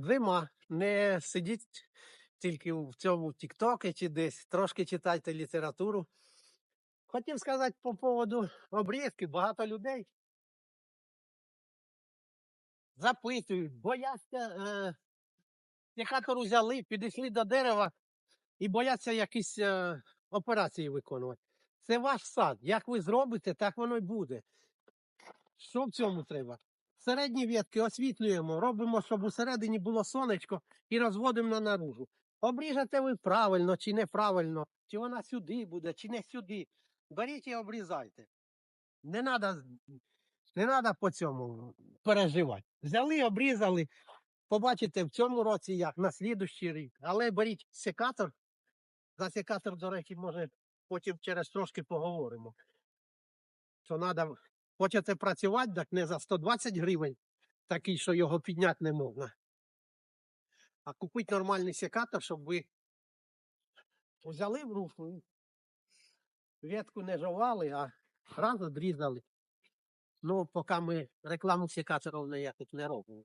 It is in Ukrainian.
зима. Не сидіть тільки в цьому Тіктокі чи десь, трошки читайте літературу. Хотів сказати по поводу обрізки. Багато людей запитують, бояться, е, секатор взяли, підійшли до дерева і бояться якісь е, операції виконувати. Це ваш сад. Як ви зробите, так воно й буде. Що в цьому треба? Середні ветки освітлюємо, робимо, щоб усередині було сонечко і розводимо на наружу. Обріжете ви правильно чи неправильно, чи вона сюди буде, чи не сюди. Беріть і обрізайте. Не треба не надо по цьому переживати. Взяли, обрізали. Побачите в цьому році як, на слідущий рік. Але беріть секатор. За секатор, до речі, може потім через трошки поговоримо. Що треба, хочете працювати, так не за 120 гривень, такий, що його підняти не можна. А купити нормальний секатор, щоб ви взяли в руку, ветку не жували, а раз обрізали. Ну, поки ми рекламу секаторів ніяких не робимо.